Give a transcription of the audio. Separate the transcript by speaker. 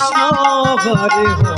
Speaker 1: Krishna Hare